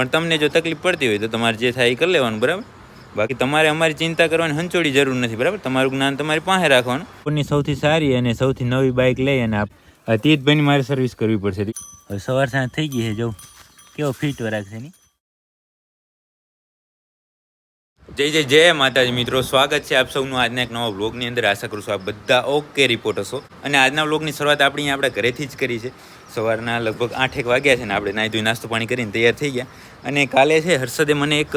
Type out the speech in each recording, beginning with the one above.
પણ તમને જો તકલીફ પડતી હોય તો તમારે જે થાય એ કરી લેવાનું બરાબર? બાકી તમારે અમારી ચિંતા કરવાની હંચોડી જરૂર નથી બરાબર? તમારું જ્ઞાન તમારી પાસે રાખવાનું. સૌથી સારી અને સૌથી નવી બાઇક લઈ અને તીતભાઈની મારે સર્વિસ કરવી પડશે. હવે સવાર સાંજ થઈ ગઈ છે જો. કેવો ફિટ રાખશે ની જય જય જય માતાજી મિત્રો સ્વાગત છે આપ સૌનું આજના એક નવા વ્લોગની અંદર. આશા કરું છું આપ બધા ઓકે રિપોર્ટ હશો અને આજના વ્લોગની શરૂઆત આપણી આપણે ઘરેથી જ કરી છે. સવારના લગભગ આઠેક વાગ્યા છે ને આપણે નાહી ધોઈ નાસ્તો પાણી કરીને તૈયાર થઈ ગયા. અને કાલે છે હર્ષદે મને એક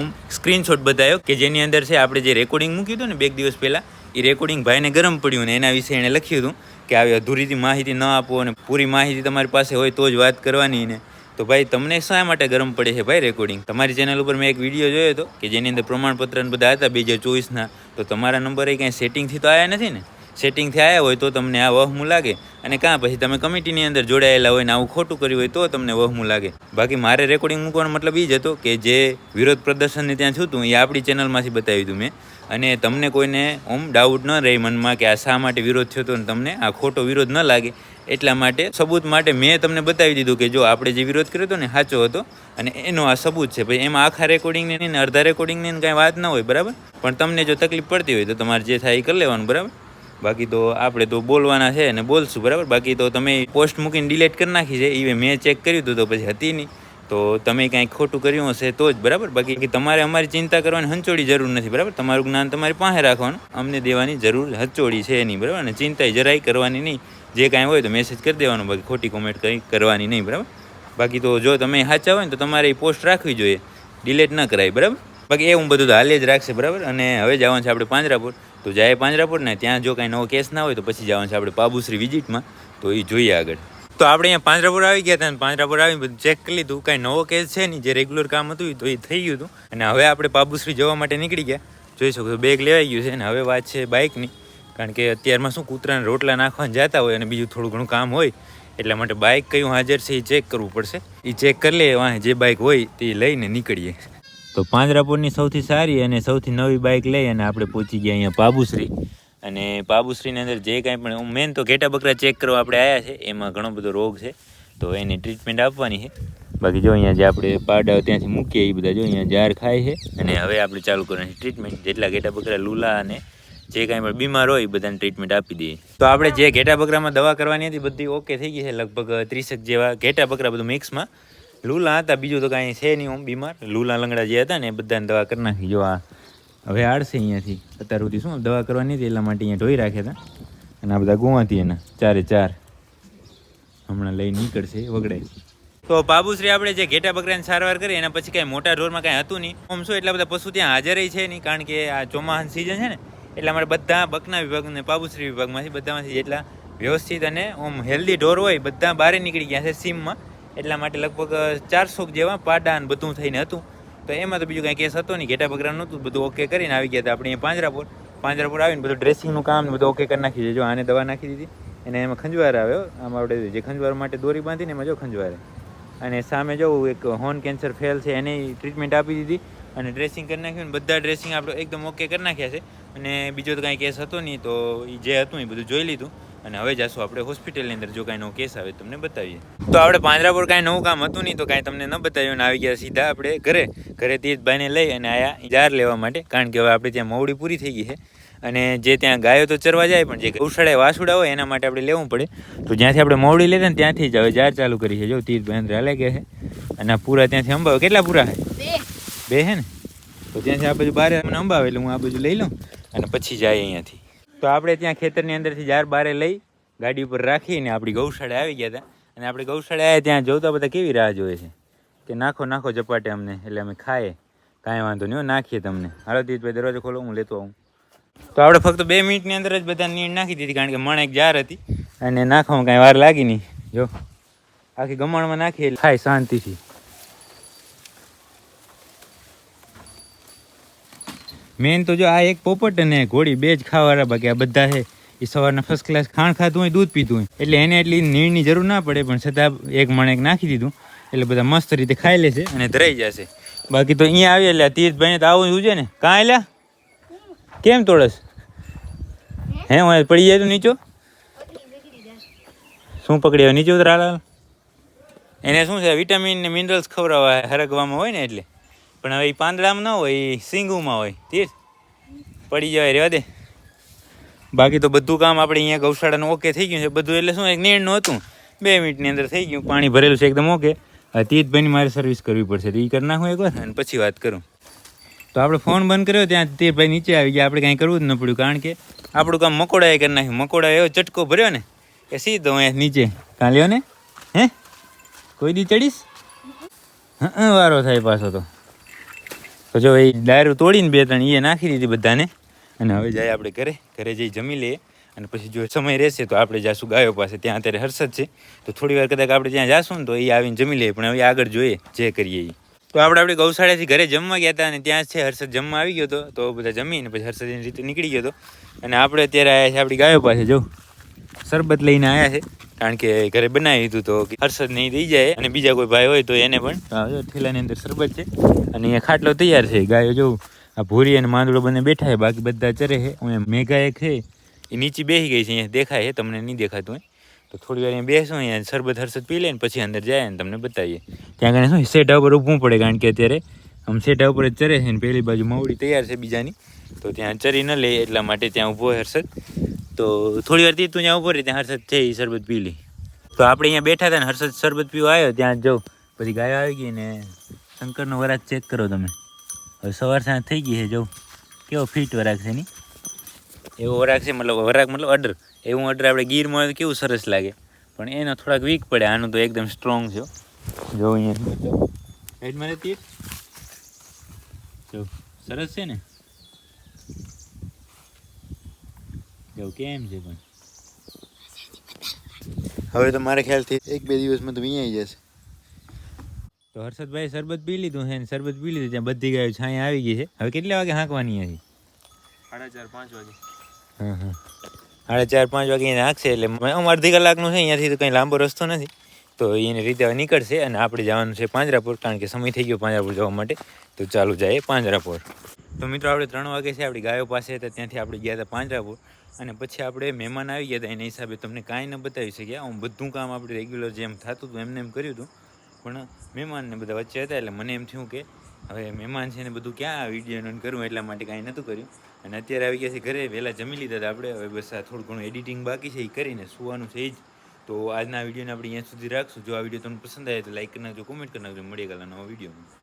ઓમ સ્ક્રીનશોટ બતાવ્યો કે જેની અંદર છે આપણે જે રેકોર્ડિંગ મૂક્યું હતું ને બે એક દિવસ પહેલાં, એ રેકોર્ડિંગ ભાઈને ગરમ પડ્યું ને એના વિશે એણે લખ્યું હતું કે આવી અધૂરીથી માહિતી ન આપો અને પૂરી માહિતી તમારી પાસે હોય તો જ વાત કરવાની ને. તો ભાઈ, તમને શા માટે ગરમ પડે છે ભાઈ રેકોર્ડિંગ તમારી ચેનલ ઉપર મેં એક વીડિયો જોયો હતો કે જેની અંદર પ્રમાણપત્ર બધા હતા, બે હજાર ચોવીસના. તો તમારા નંબરે કંઈ સેટિંગથી તો આવ્યા નથી ને? સેટિંગથી આવ્યા હોય તો તમને આ વહમું લાગે. અને કાં પછી તમે કમિટીની અંદર જોડાયેલા હોય ને આવું ખોટું કર્યું હોય તો તમને વહમું લાગે. બાકી મારે રેકોર્ડિંગ મૂકવાનો મતલબ એ જ હતો કે જે વિરોધ પ્રદર્શનને ત્યાં છું હતું એ આપણી ચેનલમાંથી બતાવી હતું મેં. અને તમને કોઈને ઓમ ડાઉટ ન રહે મનમાં કે આ શા માટે વિરોધ થયો હતો ને તમને આ ખોટો વિરોધ ન લાગે. એટલા માટે સબૂત માટે મેં તમને બતાવી દીધું કે જો આપણે જે વિરોધ કર્યો હતો ને સાચો હતો અને એનો આ સબૂત છે. ભાઈ એમાં આખા રેકોર્ડિંગની અને અડધા રેકોર્ડિંગની કાંઈ વાત ન હોય, બરાબર? પણ તમને જો તકલીફ પડતી હોય તો તમારે જે થાય એ કરી લેવાનું, બરાબર? બાકી તો આપણે તો બોલવાના છે અને બોલશું, બરાબર? બાકી તો તમે પોસ્ટ મૂકીને ડિલીટ કરી નાખી છે એ મેં ચેક કર્યું હતું તો પછી હતી નહીં. તો તમે કાંઈ ખોટું કર્યું હશે તો જ, બરાબર? બાકી તમારે અમારી ચિંતા કરવાની હંચોડી જરૂર નથી, બરાબર? તમારું જ્ઞાન તમારી પાસે રાખવાનું. અમને દેવાની જરૂર હંચોડી છે નહીં, બરાબર? અને ચિંતા જરાય કરવાની નહીં. જે કાંઈ હોય તો મેસેજ કરી દેવાનો, બાકી ખોટી કોમેન્ટ કંઈ કરવાની નહીં, બરાબર? બાકી તો જો તમે સાચા હોય ને તો તમારે એ પોસ્ટ રાખવી જોઈએ. ડિલેટ ન કરાય, બરાબર? બાકી એ હું બધું હાલે જ રાખશે, બરાબર? અને હવે જવાનું છે આપણે પાંજરાપુર. તો જાય પાંજરાપુર ને ત્યાં જો કાંઈ નવો કેસ ના હોય તો પછી જવાનું છે આપણે પાબુશ્રી વિઝિટમાં. તો એ જોઈએ આગળ. તો આપણે અહીંયા પાંજરાપુર આવી ગયા હતા પાંજરાપુર આવી ચેક કરી લીધું. કાંઈ નવો કેસ છે નહીં, જે રેગ્યુલર કામ હતું તો એ થઈ ગયું હતું. અને હવે આપણે પાબુશ્રી જવા માટે નીકળી ગયા. જોઈ શકો છો બેગ લેવાઈ ગયું છે અને હવે વાત છે બાઇકની કારણ કે અત્યારમાં શું કૂતરાને રોટલા નાખવાને જતા હોય અને બીજું થોડું ઘણું કામ હોય, એટલા માટે બાઇક કયું હાજર છે એ ચેક કરવું પડશે. એ ચેક કરી લે જે બાઇક હોય તે લઈને નીકળીએ. તો પાંજરાપુરની સૌથી સારી અને સૌથી નવી બાઇક લઈ અને આપણે પહોંચી ગયા અહીંયા પાબુશ્રી અને પાબુશ્રીની અંદર જે કાંઈ પણ મેન તો ઘેટા બકરા ચેક કરવા આપણે આવ્યા છે, એમાં ઘણો બધો રોગ છે, તો એની ટ્રીટમેન્ટ આપવાની છે. બાકી જો અહીંયા જે આપણે પાડા ત્યાંથી મૂકીએ, એ બધા જો અહીંયા જાર ખાય છે, અને હવે આપણે ચાલુ કરવાની ટ્રીટમેન્ટ જેટલા ઘેટા બકરા લૂલા અને જે કાંઈ પણ બીમાર હોય, એ બધાને ટ્રીટમેન્ટ આપી દઈએ. તો આપણે જે ઘેટા બકરામાં દવા કરવાની હતી, બધી ઓકે થઈ ગઈ છે, લગભગ ત્રીસેક જેવા ઘેટા બકરા બધું મિક્સમાં લૂલા હતા, બીજું તો કાંઈ છે નહીં ઓમ બીમાર. લૂલા લંગડા જે હતા ને એ બધાને દવા કરી નાખી. જો આ હવે આડશે અહીંયાથી. અત્યાર સુધી શું, દવા કરવાની હતી એટલા માટે અહીંયા ઢોઈ રાખ્યા હતા. અને આ બધા ગુવાથી એના, ચારે ચાર. હમણાં લઈ નીકળશે, વગડાય. તો બાબુશ્રી આપણે જે ઘેટા બકરાની સારવાર કરી, એના પછી કાંઈ મોટા ઢોરમાં કાંઈ હતું નહીં. આમ શું, એટલા બધા પશુ ત્યાં હાજર છે નહીં, કારણ કે આ ચોમાસાની સિઝન છે ને, એટલા માટે બધા બકના વિભાગ અને બાબુશ્રી વિભાગમાંથી બધામાંથી જેટલા વ્યવસ્થિત અને ઓમ હેલ્ધી ઢોર હોય, બધા બહાર નીકળી ગયા છે સીમમાં. એટલા માટે લગભગ ચારસો જેવા પાડા અને બધું થઈને હતું. તો એમાં તો બીજું કાંઈ કેસ હતો નહીં. ઘેટા બકરા નહોતું, બધું ઓકે કરીને આવી ગયા હતા. આપણે અહીંયા પાંજરાપુર પાંજરાપુર આવીને બધું ડ્રેસિંગનું કામ બધું ઓકે કરી નાખી દેજો આને દવા નાખી દીધી. અને એમાં ખંજવાર આવ્યો આમાં આપણે જે ખંજવાર માટે દોરી બાંધીને એમાં જો ખંજવારે. અને સામે જો એક હોર્ન કેન્સર ફેલ છે, એને ટ્રીટમેન્ટ આપી દીધી. અને ડ્રેસિંગ કરી નાખ્યું બધા ડ્રેસિંગ આપણે એકદમ ઓકે કરી નાખ્યા છે. અને બીજો તો કાંઈ કેસ હતો નહીં, તો એ જે હતું એ બધું જોઈ લીધું. અને હવે જશું આપણે હોસ્પિટલની અંદર જો કાંઈ નવો કેસ આવે તમને બતાવીએ. તો આપણે પાંજરાપુર કાંઈ નવું કામ હતું નહીં તો કાંઈ તમને ન બતાવ્યું અને આવી ગયા સીધા આપણે ઘરે. ઘરે તીર્થભાઈને લઈ અને આયા જાર લેવા માટે કારણ કે હવે આપણે ત્યાં મોવડી પૂરી થઈ ગઈ છે. અને જે ત્યાં ગાયો તો ચરવા જાય પણ જે ગૌશાળાએ વાસુડા હોય એના માટે આપણે લેવું પડે. તો જ્યાંથી આપણે મોવડી લઈએ ને ત્યાંથી જ હવે જાર ચાલુ કરી છે. જો તીર્થભાઈ અંદર હાલે ગયા છે. અને આ પૂરા ત્યાંથી અંબાવે. કેટલા પૂરા છે? બે. છે ને? તો ત્યાંથી આ બાજુ બારે મને અંબાવે એટલે હું આ બાજુ લઈ લઉં. અને પછી જાય અહીંયાથી. તો આપણે ત્યાં ખેતરની અંદરથી જાર બારે લઈ ગાડી ઉપર રાખીને આપણી ગૌશાળા આવી ગયા હતા. અને આપણે ગૌશાળા આવ્યા ત્યાં જોતા બધા કેવી રાહ જોઈએ છે? કે નાખો નાખો ચપાટે અમને, એટલે અમે ખાઈએ. કાંઈ વાંધો નહીં નાખીએ તમને. હાલો ભાઈ દરવાજો ખોલો, હું લેતો આવું. તો આપણે ફક્ત બે મિનિટની અંદર જ બધા નીણ નાખી દીધી, કારણ કે મણ એક જાર હતી. અને નાખવામાં કાંઈ વાર લાગી નહીં. જો, આખી ગમણમાં નાખીએ ખાય શાંતિથી. મેન તો જો આ એક પોપટ અને ઘોડી બે જ ખાવાના બાકી આ બધા છે. એ સવારના ફર્સ્ટ ક્લાસ ખાણ ખાધું હોય, દૂધ પીધું હોય. એટલે એને એટલી નીરની જરૂર ના પડે, પણ છતાં એક મણે એક નાખી દીધું. એટલે બધા મસ્ત રીતે ખાઈ લેશે અને ધરાઈ જશે. બાકી તો અહીંયા આવી એટલે તીર્થભાઈને તો આવું છે ને. કાં એલા કેમ તોડસ? હે, હું પડી જાય તું નીચો? શું પકડી આવે નીચે ઉતર એને શું છે વિટામિન ને મિનરલ્સ ખવડાવવા હરગવામાં હોય ને એટલે? પણ હવે એ પાંદડામાં ન હોય એ સિંગુમાં હોય તીર પડી જવાય, રેવા દે. બાકી તો બધું કામ આપણે અહીંયા ગૌશાળાનું ઓકે થઈ ગયું છે. બધું એટલે શું, એક નીણનું હતું. બે મિનિટની અંદર થઈ ગયું, પાણી ભરેલું છે એકદમ ઓકે. તીર્થભાઈની મારે સર્વિસ કરવી પડશે, તો એ કરી નાખું એકવાર અને પછી વાત કરું. તો આપણે ફોન બંધ કર્યો, ત્યાં તીર્થભાઈ નીચે આવી ગયા. આપણે કાંઈ કરવું જ ન પડ્યું, કારણ કે આપણું કામ મકોડાએ કરી નાખ્યું. મકોડા એવો ચટકો ભર્યો ને, કે સીધો અહીંયા નીચે. કાલ્યો ને? હે? કોઈ દી ચડીશ? હા, વારો થાય પાછો તો. તો જો એ ડાયરો તોડીને બે ત્રણ એ નાખી દીધી બધાને. અને હવે જાય આપણે ઘરે. ઘરે જઈ જમી લઈએ. અને પછી જો સમય રહેશે તો આપણે જાશું ગાયો પાસે. ત્યાં અત્યારે હર્ષદ છે. તો થોડી વાર કદાચ આપણે ત્યાં જાશું ને તો એ આવીને જમી લઈએ. પણ હવે આગળ જોઈએ. જે કરીએ એ તો આપણે આપણે ગૌશાળાથી ઘરે જમવા ગયા હતા અને ત્યાં છે હર્ષદ જમવા આવી ગયો હતો. તો બધા જમીને પછી હર્ષદ એની રીતે નીકળી ગયો હતો. અને આપણે અત્યારે આવ્યા છે આપણી ગાયો પાસે. જો શરબત લઈને આવ્યા છે. કારણ કે ઘરે બનાવી દીધું તો હર્ષદ નહીં દઈ જાય અને બીજા કોઈ ભાઈ હોય તો એને પણ થેલાની અંદર શરબત છે. અને અહીંયા ખાટલો તૈયાર છે. ગાયો જોઉં આ ભૂરી અને માંદડો બંને બેઠા છે. બાકી બધા ચરે છે. એમ મેઘા એક છે. એ નીચે બેસી ગઈ છે. અહીંયા દેખાય છે. તમને નહીં દેખાતું હોય. તો થોડી વાર અહીંયા બેસો. અહીંયા શરબત હર્ષદ પી લઈને પછી અંદર જાય ને તમને બતાવીએ. ત્યાં કારણે શું સેટા ઉપર ઊભું પડે કારણ કે અત્યારે આમ સેટા ઉપર જ ચરે છે ને પેલી બાજુ મવડી તૈયાર છે બીજાની. તો ત્યાં ચરી ન લે એટલા માટે ત્યાં ઊભો હર્ષદ. તો થોડી વાર તું ત્યાં ઊભો રહી, ત્યાં હર્ષદ છે એ શરબત પી લી. તો આપણે અહીંયા બેઠા હતા ને, હર્ષદ શરબત પીવા આવ્યો, ત્યાં જો, પછી ગાયો આવી ગઈ ને શંકરનો વરાગ ચેક કરો તમે. હવે સવાર સાંજ થઈ ગઈ છે, જો. કેવો ફિટ વરાગ છે ની એવો વરાગ છે, મતલબ વરાગ મતલબ અડર. એવું અડર આપણે ગીરમાં કેવું સરસ લાગે. પણ એનો થોડાક વીક પડે, આનું તો એકદમ સ્ટ્રોંગ છે જો અહીંયા. હેડ સરસ છે ને? જો કેમ છે પણ? હવે તો મારા ખ્યાલથી એક બે દિવસમાં તો અહીંયા આવી જશે. તો હર્ષદભાઈ શરબત પી લીધું છે ને શરબત પી લીધું ત્યાં બધી ગાયો છાંય આવી ગઈ છે. હવે કેટલા વાગે હાંકવાની હતી સાડા ચાર પાંચ વાગે. હા હા સાડા ચાર પાંચ વાગે એને હાંકશે એટલે આમ અડધી કલાકનું છે અહીંયાથી તો કંઈ લાંબો રસ્તો નથી. તો એની રીતે હવે નીકળશે અને આપણે જવાનું છે પાંજરાપુર કારણ કે સમય થઈ ગયો પાંજરાપુર જવા માટે. તો ચાલુ જાય પાંજરાપુર. તો મિત્રો, આપણે ત્રણ વાગે છે, આપણી ગાયો પાસે હતા ત્યાંથી આપણે ગયા હતા પાંજરાપુર. અને પછી આપણે મહેમાન આવી ગયા હતા, એના હિસાબે તમને કાંઈ ન બતાવી શક્યા. હું બધું કામ આપણે રેગ્યુલર જેમ થતું હતું, એમને એમ કર્યું હતું. પણ મહેમાનને બધા વચ્ચે હતા, એટલે મને એમ થયું કે હવે મહેમાન છે ને બધું ક્યાં વીડિયો કરવું એટલા માટે કાંઈ નહોતું કર્યું. અને અત્યારે આવી ગયા છે ઘરે, વહેલા જમી લીધા હતા આપણે. હવે બસ આ થોડું ઘણું એડિટિંગ બાકી છે, એ કરીને સુવાનું છે એ જ. તો આજના વિડીયોને આપણે અહીંયા સુધી રાખશું. જો આ વીડિયો તમને પસંદ આવે તો લાઈક કરી નાખજો કોમેન્ટ કરી નાખજો. મળીએ ગયેલા નવા વિડીયોમાં